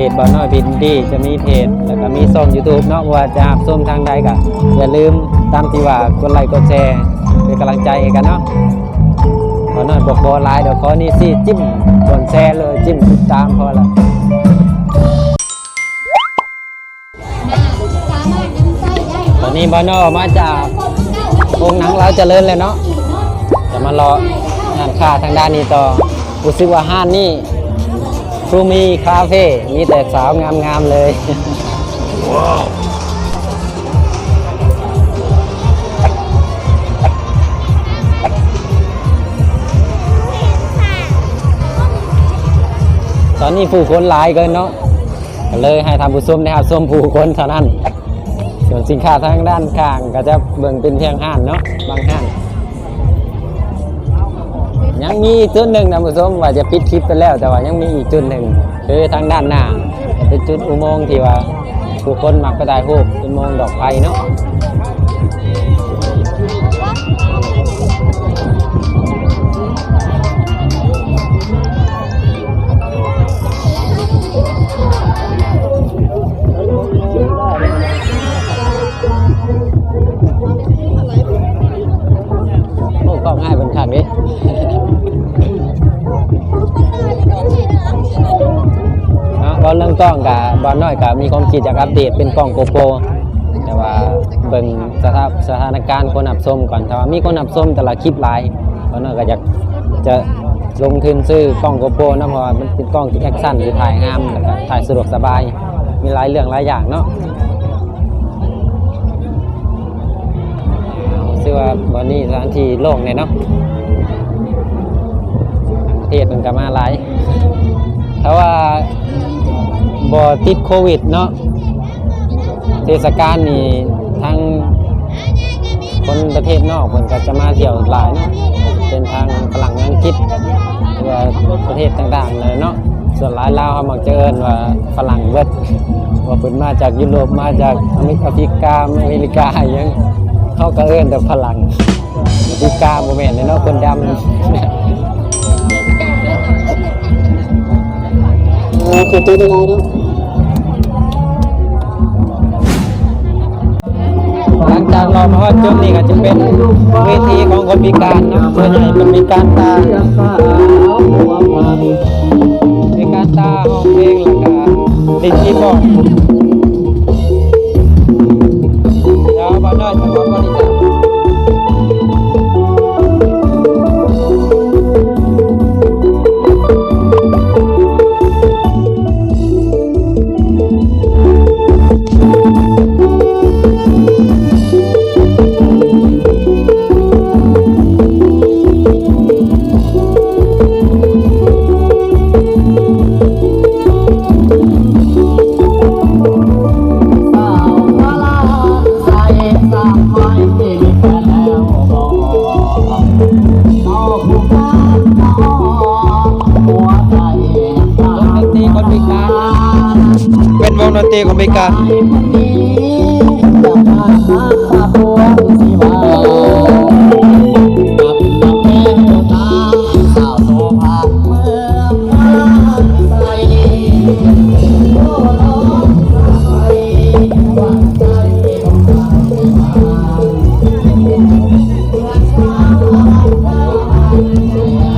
เพจบ่าวน้อยบินดีจะมีเพจแล้วก็มีช่อง YouTube เนาะว่าจะหับส้มทางใดก็อย่าลืมตามที่ว่ากดไลค์กดแชร์เป็นกำลังใจให้กันเนาะบ่าวน้อยบอกบ่หลายเดี๋ยวขอนี่สิจิ้มกดแชร์เลยจิ้มติดตามพอละตอนนี้บ่าวน้อยมาจากโรงหนังเราเจริญแล้วเนาะจะมารองานค้าทางด้านนี้ต่อรู้สึกว่าห้านนี่ ทูมีคาเฟ่มีแต่สาวงามๆเลยตอนนี้ผู้คนหลายเกินเนาะก็เลยให้ทำผู้ชมนะครับส้มผู้คนเท่านั้น ส่วนสินค้าทางด้านข้างก็จะเบิ่งเป็นเพียงห้านเนาะบางห้าน ยังมีอีกจุดหนึ่งนะผู้ชมว่าจะปิดคลิปไปแล้ว แต่ว่ายังมีอีกจุดหนึ่งคือทางด้านหน้า เป็นจุดอุโมงค์ที่ว่าผู้คนมักไปถ่ายรูปอุโมงค์ดอกไฟเนาะ นาะก็เรื่องกล้องกับบอลน้อยกับมีความคิดจากอัปเดตเป็นกล้องโกโปรแต่ว่าเบิ่งสถาสถานการณ์คนอับส้มก่อนถ้าว่ามีคนอับส้มแต่ละคลิปไลน์บอลน้อยก็อยากจะลงทุนซื้อกล้องโกโปรนะเพราะว่ามันเป็นกล้องที่แอคชั่นที่ถ่ายงามแล้วก็ถ่ายสะดวกสบาย มีหลายเรื่องหลายอย่างเนาะชื่อว่าบอนนี่สถานที่โล่งเลยเนาะประเทศมันก็มาหลายถ้าว่า บ่ติดโควิดเนาะเทศกาลนี่ทั้งคนประเทศนอกคนก็จะมาเที่ยวหลายเนาะเป็นทางฝรั่งอังกฤษหรือว่าประเทศต่างๆเลยเนาะส่วนหลายลาวเขามักจะเอิ้นว่าฝรั่งเบิดว่าเพิ่นมาจากยุโรปมาจากอเมริกาอเมริกาอหยังเขาก็เอิ้นแต่ฝรั่งอเมริกาบ่แม่นเลยเนาะคนดำขอตัวเวลาเนาะ หลังจากเรามาฮอดจุดนี้ก็จะเป็นเวทีของคนพิการเนาะส่วนใหญ่เป็นพิการตาพิการตาห้องเพลงแล้วก็ดินคีย์บอร์ เป็นวงดนตรีคนพิกล้จะมาหาตาตัวสิว่ากับน้องแก้วตาสาวโสภาเมืองพาใส่โอ้น้องใส่หวานใจของเรา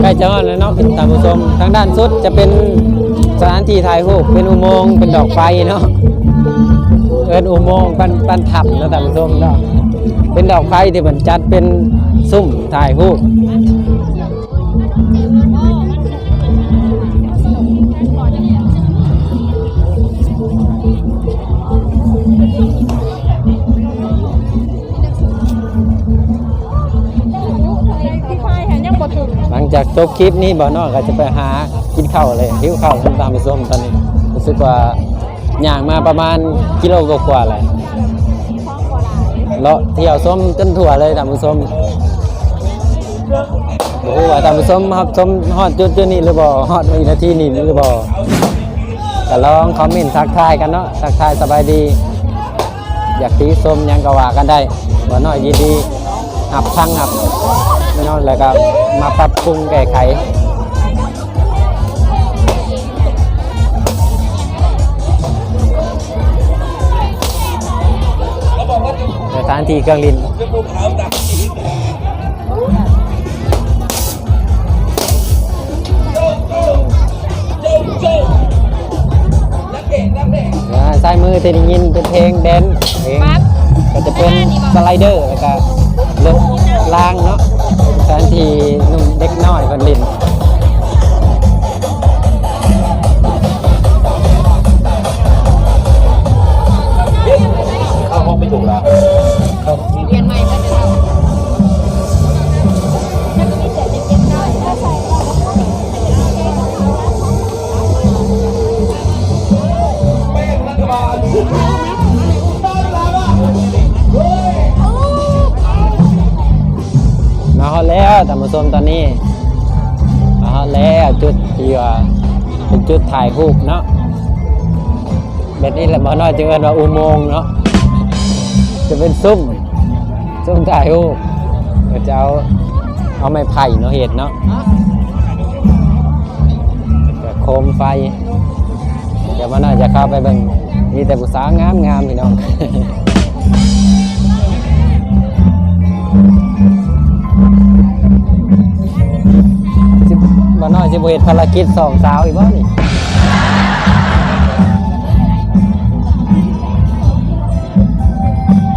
ใกล้จะฮอดแล้วเนาะท่านผู้ชมทางด้านสุดจะเป็น สถานที่ถ่ายรูปเป็นอุโมงค์เป็นดอกไฟเนาะเอินอุโมงค์ปันปันถับนะท่านผู้ชมเนาะเป็นดอกไฟที่มันจัดเป็นซุ่มถ่ายรูป จากจบคลิปนี้บ่อนอกก็จะไปหากินข้าวเลยหิวข้าวตามไปส้มตอนนี้รู้สึกว่าย่างมาประมาณกิโลกว่าๆเลยเลาะเที่ยวส้มจนถั่วเลยท่านผู้มโอ้โหว่าท่านผู้มครับชมฮอดจุดจุดนี้หรือบ่ฮอดวินาทีนี้หรือบ่ก็ลองคอมเมนต์ทักทายกันเนาะทักทายสบายดี อยากตีส้มยังกว่ากันได้บ่น้อยยินดีหับทั้งหับาะแล้วก็มาปรับปรุงแก้ไขสถานที่เครื่องลินซ้ายมือเะได้ยินเป็นเพลงแดนเพลงก็จะเป็นสไลเดอร์แล้วก็รถลางเนาะแทนทีหนุ่มเด็กน้อยคนลิน ฮอดแล้วจุดที่ว่าเป็นจุดถ่ายรูปเนาะแบบนี้แหละบ่น้อยจึงเอิ้นว่าอุโมงค์เนาะจะเป็นซุ้มซุ้มถ่ายรูปจะเอาเอาไม้ไผ่เนาะเห็ดเนาะจะโคมไฟเดี๋ยวมาน่อยจะเข้าไปเบิ่งมีแต่ผู้สาวงามงามๆพี่น้อง บ่น้อยสิบ่เฮ็ดภารกิจสองสาวอีกบ่นี่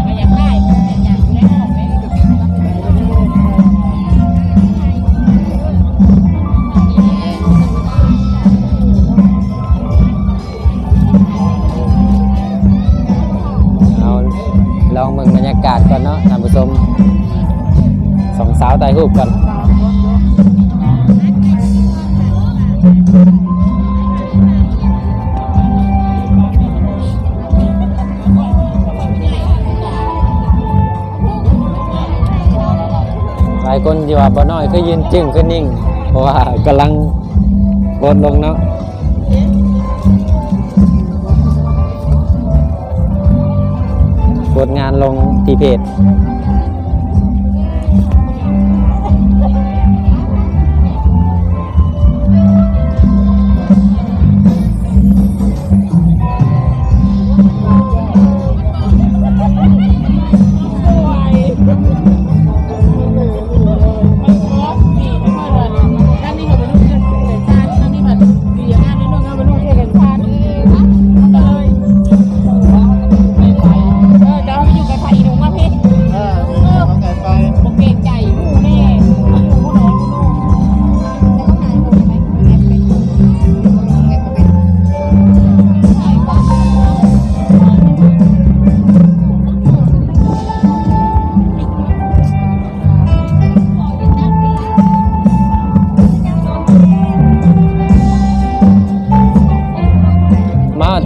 มาอยากได้องไหมเอาลองเบิ่งบรรยากาศก่อนเนาะท่านผู้ชมสองสาวถ่ายรูปก่อนายคนที่ว่าบ่น้อยก็ยืนจึ้งคือนิ่ง เพราะว่ากำลังกดลงเนาะกดงานลงที่เพจ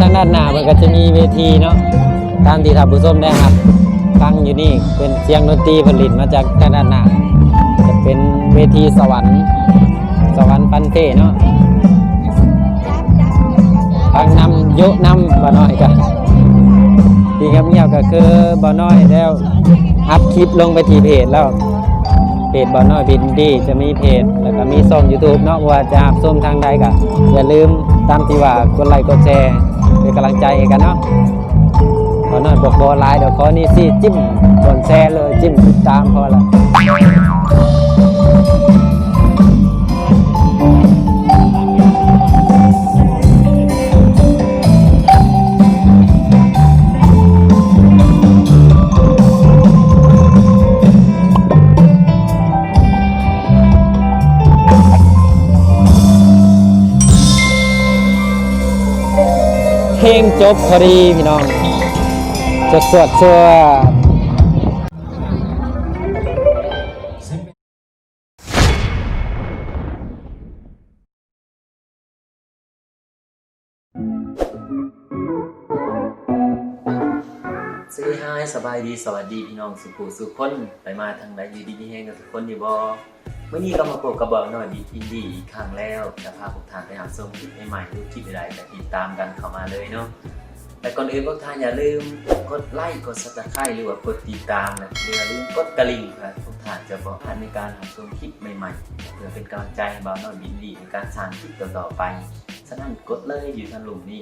างด้านหน้ามันก็จะมีเวทีเนาะตามที่ท่านผู้ชมได้ครับฟังอยู่นี่เป็นเสียงดนตรีผลิตมาจากทางด้านหน้าจะเป็นเวทีสวรรค์ สวรรค์ปันเทเนาะทางนำโยนำบ่น้อยกันที่เงียบๆก็คือบ่น้อยแล้วอัพคลิปลงไปที่เพจแล้วเพจบ่น้อยบินดีจะมีเพจ แล้วก็มีช่อง YouTube เนาะว่าจะอัพส้มทางใดก็อย่าลืมตามที่ว่ากดไลค์กดแชร์ เป็นกำลังใจกันเนาะบ่น้อยบอกบอลายเดี๋ยวขอนี่สิจิ้มกดแซ่เลยจิ้มติดตามพอละ ลงจบพอดีพี่น้องจดสวดสวดสวัสดีฮายสบายดีสวัสดีพี่น้องสุขุสุขคนไปมาทางใดอยู่ดีมีแห้งกับทุกคนอยู่บ่ เมื่นี้ก็มาพบกับบอกหน่อยดีอินดี้อีกครั้งแล้วจะพาพวกท่านไปหาส้มคลิปใหม่ๆดูคลิปใดๆก็ติดตามกันเข้ามาเลยเนาะแต่ก่อนอื่นพวกท่านอย่าลืมกดไลค์กดซับสไครต์หรือว่ากดติดตามนะอย่าลืมกดกระลิ่งครับพวกท่านจะบอกพลาดในการหาชมคลิปใหม่ๆเพื่อเป็นกำลังใจให้บ่าหน่อยอินดี้ในการสร้างคลิปต่อๆไปฉะนั้นกดเลยอยู่ทางหลุมนี้